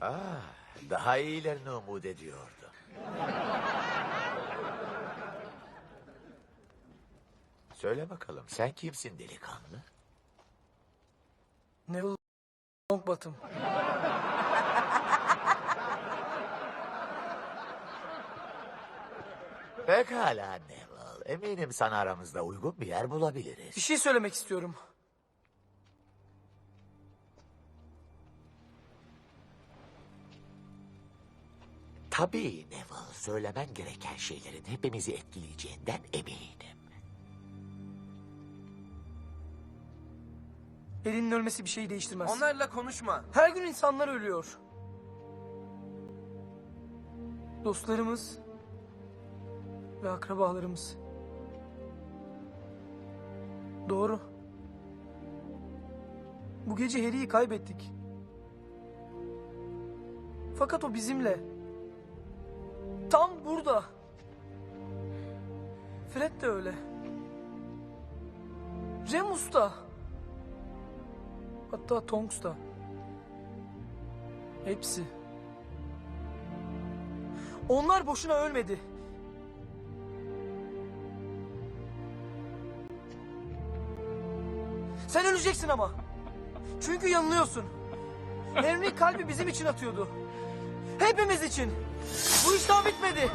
Ah, daha iyilerini umut ediyordu. Söyle bakalım sen kimsin delikanlı? Neville Longbottom. Pekala Neville. Eminim sana aramızda uygun bir yer bulabiliriz. Bir şey söylemek istiyorum. Tabii Neville. Söylemen gereken şeylerin hepimizi etkileyeceğinden eminim. Elinin ölmesi bir şeyi değiştirmez. Onlarla konuşma. Her gün insanlar ölüyor. Dostlarımız ve akrabalarımız. Doğru. Bu gece Harry'i kaybettik. Fakat o bizimle. Tam burada. Fred de öyle. Remus da. Hatta Tonks da. Hepsi. Onlar boşuna ölmedi. Sen öleceksin ama. Çünkü yanılıyorsun. Henry kalbi bizim için atıyordu. Hepimiz için. Bu iş daha bitmedi.